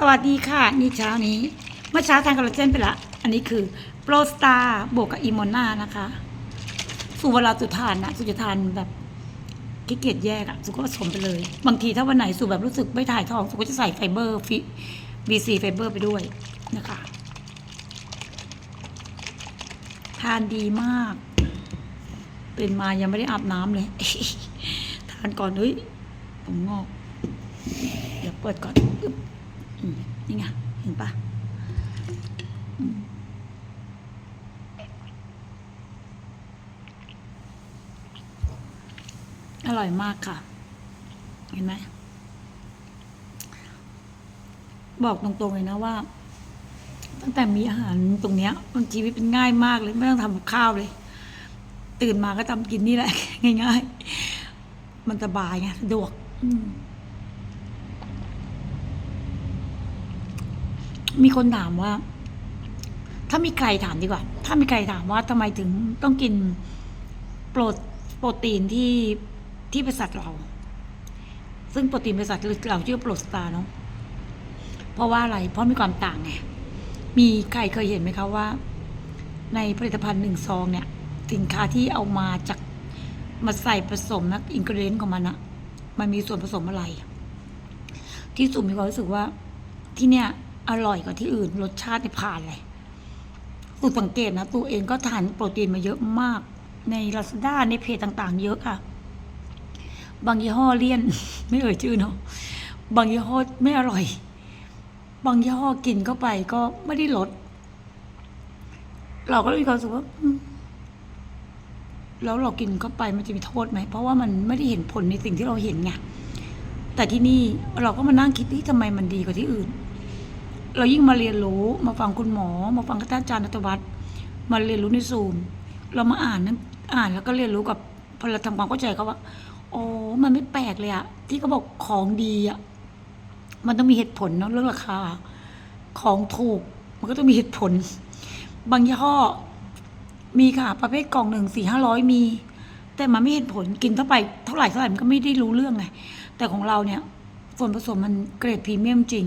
สวัสดีค่ะ นี่เช้านี้ เมื่อเช้าทานคอลลาเจนไปละ อันนี้คือโปรสตาร์บวกกับอีโมนานะคะ สูเวลาสุทานนะสุจะทานแบบขี้เกียจแยกอะสุก็ผสมไปเลย บางทีถ้าวันไหนสูแบบรู้สึกไม่ถ่ายท้องสุก็จะใส่ไฟเบอร์ฟิบีซีไฟเบอร์ไปด้วยนะคะ ทานดีมากตื่นมายังไม่ได้อาบน้ำเลย ทานก่อนเฮ้ยผมงอก เดี๋ยวเปิดก่อนอ นี่ไง เห็นปะอร่อยมากค่ะ เห็นไหม บอกตรงๆเลยนะว่า ตั้งแต่มีอาหารตรงเนี้ยมันชีวิตเป็นง่ายมากเลย ไม่ต้องทำกับข้าวเลย ตื่นมาก็ทำกินนี่แหละ ง่าย ๆ มันสบายไงสะดวก อืม มีคนถามว่า ถ้ามีใครถามดีกว่า ถ้ามีใครถามว่าทำไมถึงต้องกินโปรโปรตีนที่ที่บริษัทเรา ซึ่งโปรตีนบริษัทเราชื่อโปรสตาร์เนาะเพราะว่าอะไร เพราะมีความต่างไงมีใครเคยเห็นไหมคะว่า ในผลิตภัณฑ์หนึ่งซองเนี่ย สินค้าที่เอามาจากมาใส่ผสมนะอินกรีเดนต์ของมันอะมันมีส่วนผสมอะไร ที่สุดมีความรู้สึกว่าที่เนี่ย อร่อยกว่าที่อื่น รสชาติผ่านเลยสูสังเกตนะตัวเองก็ทานโปรตีนมาเยอะมาก ในลาซาด้าในเพจต่าง ๆ เยอะค่ะ บางยี่ห้อเลี่ยน ไม่เอ่ยชื่อเนาะบางยี่ห้อไม่อร่อย บางยี่ห้อกินเข้าไปก็ไม่ได้ลด เราก็เลยมีความรู้สึกว่าแล้วเรากินเข้าไปมันจะมีโทษไหม เพราะว่ามันไม่ได้เห็นผลในสิ่งที่เราเห็นไงแต่ที่นี่เราก็มานั่งคิดที่ทำไมมันดีกว่าที่อื่น เรายิ่งมาเรียนรู้มาฟังคุณหมอ มาฟังท่านอาจารย์นัตวัฒน์มาเรียนรู้ในซูมเรามาอ่านนั้นอ่านแล้วก็เรียนรู้กับพอเราทำความเข้าใจเขาว่าโอ้มันไม่แปลกเลยอะที่เขาบอกของดีอะมันต้องมีเหตุผลเนาะเรื่องราคา ของถูก มันก็ต้องมีเหตุผล บางยี่ห้อมีค่ะประเภทกล่องหนึ่งสี่ห้าร้อยมี แต่มันไม่เห็นผลกินเท่าไปเท่าไหร่เท่าไหร่มันก็ไม่ได้รู้เรื่องไงแต่ของเราเนี่ยส่วนผสมมันเกรดพรีเมียมจริง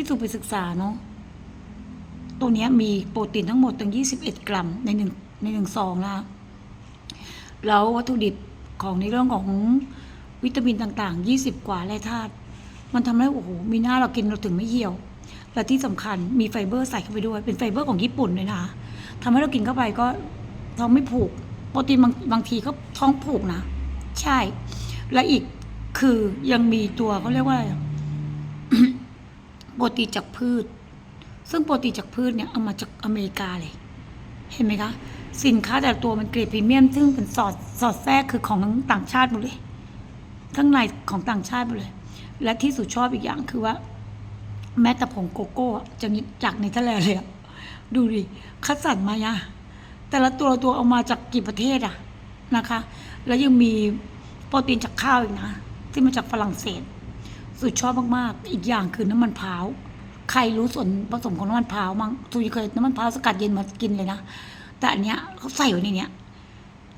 ที่ถูกไปศึกษาเนาะตัวเนี้ยมีโปรตีนทั้งหมดตั้ง 21 กรัมในหนึ่งในหนึ่งซองนะคะแล้ววัตถุดิบของในเรื่องของวิตามินต่าง ๆ 20 กว่าแร่ธาตุมันทำให้โอ้โหมีหน้าเรากินเราถึงไม่เหี่ยว และที่สำคัญมีไฟเบอร์ใส่เข้าไปด้วย เป็นไฟเบอร์ของญี่ปุ่นเลยนะคะทำให้เรากินเข้าไปก็ท้องไม่ผูก โปรตีนบางบางทีก็ท้องผูกนะ ใช่ และอีกคือยังมีตัวเขาเรียกว่า โปรตีนจากพืช ซึ่งโปรตีนจากพืชเนี่ยเอามาจากอเมริกาเลย เห็นไหมคะ สินค้าแต่ละตัวมันเกรดพรีเมียม ซึ่งเป็นสอดสอดแทรกคือของต่างชาติหมดเลยข้างในของต่างชาติหมดเลย และที่สุดชอบอีกอย่างคือว่า แม้แต่ผงโกโก้จะมีจากเนเธอร์แลเลยดูดิคัดสรรมาอะแต่ละตัวตัวเอามาจากกี่ประเทศอะนะคะ แล้วยังมีโปรตีนจากข้าวอีกนะ ที่มาจากฝรั่งเศส สุดชอบมากๆ อีกอย่างคือน้ำมันพร้าว ใครรู้ส่วนผสมของน้ำมันพร้าวมั้งทุยเคยน้ำมันพร้าวสกัดเย็นมากินเลยนะ แต่อันเนี้ยเขาใส่ไว้ในเนี้ย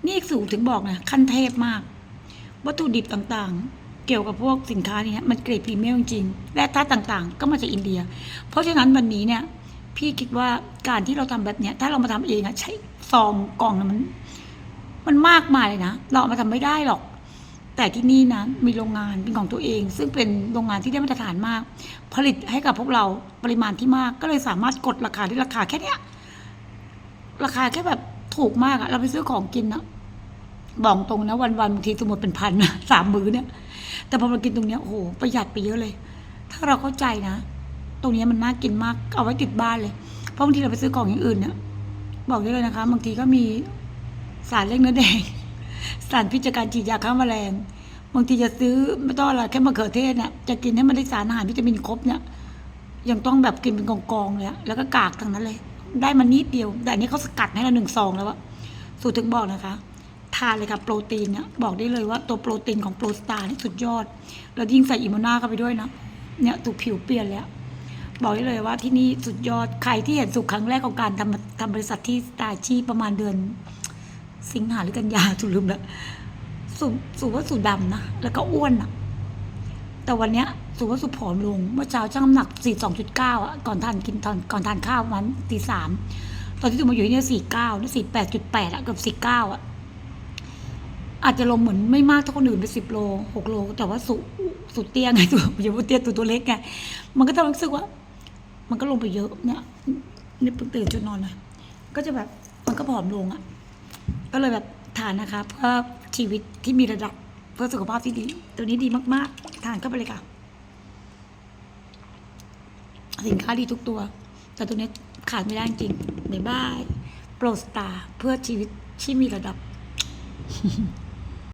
นี่สูตรถึงบอกนะขั้นเทพมาก วัตถุดิบต่างๆ เกี่ยวกับพวกสินค้านี้มันเกรดพรีเมียมจริงๆและธาต่างๆ ก็มาจากอินเดีย เพราะฉะนั้นวันนี้เนี่ยพี่คิดว่าการที่เราทำแบบเนี้ย ถ้าเรามาทำเองอะใช้ซองกล่องนะมัน มันมากมายเลยนะ เราเอามาทำไม่ได้หรอก แต่ที่นี่นะมีโรงงานเป็นของตัวเอง ซึ่งเป็นโรงงานที่ได้มาตรฐานมาก ผลิตให้กับพวกเราปริมาณที่มาก ก็เลยสามารถกดราคาที่ราคาแค่เนี้ยราคาแค่แบบถูกมากอะเราไปซื้อของกินนะบอกตรงนะวันวันบางทีสมมติเป็นพันนะสามมื้อเนี่ย แต่พอมากินตรงเนี้ยโอ้โหประหยัดไปเยอะเลย ถ้าเราเข้าใจนะตรงเนี้ยมันน่ากินมากเอาไว้ติดบ้านเลย เพราะบางทีเราไปซื้อของอย่างอื่นเนี่ยบอกได้เลยนะคะ บางทีก็มีสารเร่งเนื้อแดง สารพิจการฉีดยาฆ่าแมลงบางทีจะซื้อไม่ต้องอะไรแค่มะเขือเทศเนี่ยจะกินให้มันได้สารอาหารวิตามินครบเนี่ยยังต้องแบบกินเป็นกองๆเลยแล้วก็กากทั้งนั้นเลย ได้มานิดเดียว แต่อันนี้เขาสกัดให้เราหนึ่งซองแล้วอะสูตรถึงบอกนะคะ ทานเลยค่ะโปรตีนเนี่ยบอกได้เลยว่าตัวโปรตีนของโปรสตาร์นี่สุดยอด แล้วยิ่งใส่อิโมนาเข้าไปด้วยนะเนี่ยถูกผิวเปลี่ยนแล้วบอกได้เลยว่าที่นี่สุดยอดใครที่เห็นสุขครั้งแรกของการทำทำบริษัทที่สตาร์ชีประมาณเดือน สิงหาหรือกันยาถูกลืมแล้วสูสูว่าสูดำนะ แล้วก็อ้วนอะแต่วันเนี้ยสุว่าสุผอมลง เมื่อเช้าชั่งน้ำหนัก42.9อะก่อนทานกินตอนก่อนทานข้าววันตีสามตอนที่ตัวมาอยู่ที่นี่ย49นี่48.8อะเกือบ49อะอาจจะลงเหมือนไม่มากเท่าคนอื่นไป10โล6โล แต่ว่าสุสุเตี้ยไงตัวอย่าพูดเตี้ยตัวตัวเล็กไงมันก็จะรู้สึกว่า มันก็ลงไปเยอะเนี่ยนี่เพิ่งตื่นจุดนอนหน่อยก็จะแบบมันก็ผอมลงอะ ก็เลยแบบทานนะคะ เพื่อชีวิตที่มีระดับเพื่อสุขภาพที่ดี ตัวนี้ดีมาก ๆ ทานเข้าไปเลยค่ะ สินค้าดีทุกตัว แต่ตัวนี้ขาดไม่ได้จริงบ๊ายบายโปรสตาร์เพื่อชีวิตที่มีระดับ